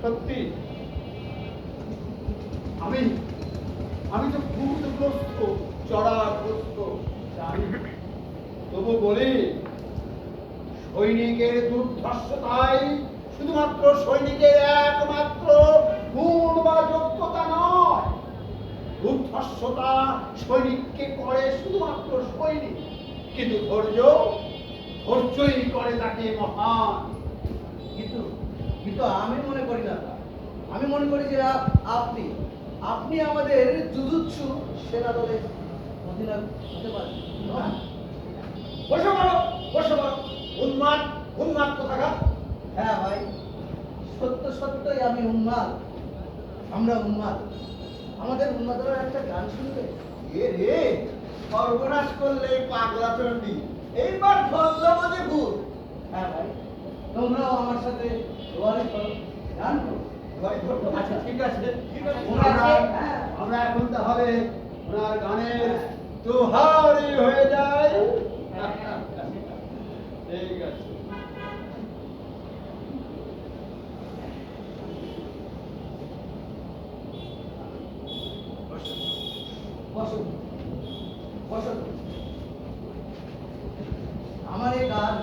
সত্যি? আমি আমি তো চড়াগ্রস্ত। তবু বলি, সৈনিকের দুর্ধর্ষতাই শুধুমাত্র সৈনিকের একমাত্র গুণ বা যোগ্যতা নয়। দুর্ধর্ষতা সৈনিককে করে শুধুমাত্র সৈনিক। কিন্তু ধৈর্য ধৈর্যই করে তাকে মহান। কিন্তু কিন্তু আমি মনে করি না। আমি মনে করি যে আপনি আপনি আমাদের জুজুৎসু সেনা পারেন। হ্যাঁ। বসে পড়ো বসে পড়ো। উন্মাদ উন্মাদ কোথাকার? হ্যাঁ ভাই, সত্য সত্যই আমি উন্মাদ। আমরা উন্মাদ। আমাদের উন্মাদের একটা গান শুনবে? এ রে, সর্বনাশ করলে পাগলা চণ্ডী এইবার ধরলো বোঝে ভূত? হ্যাঁ ভাই। তোমরাও আমার সাথে দোয়ারে করো গান করো। আচ্ছা ঠিক আছে। হ্যাঁ। আমরা এখন তাহলে ওনার গানের তোহারি হয়ে যায় ঠিক আছে। বসো। বসো আমার এই গান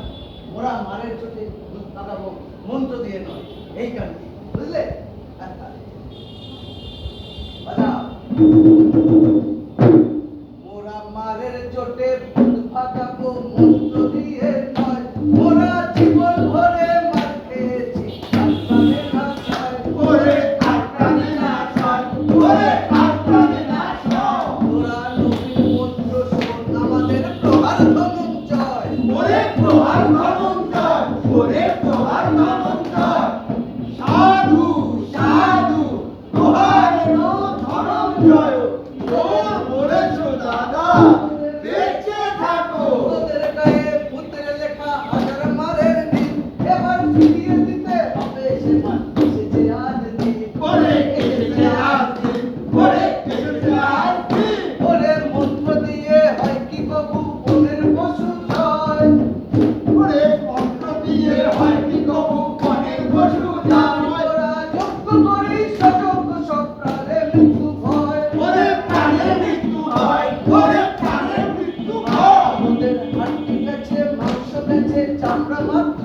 ওরা মারের চোখে কাটাবো মন্ত্র দিয়ে নয়। এই কারণে, বুঝলে। মোরা মারের চোটে ফাটাবো মন্ত্র প্রহার ধনঞ্জয়, ওরে প্রহার ধনঞ্জয়। সাধু সাধু প্রহারের ধনঞ্জয় তোর বলেছ দাদা 것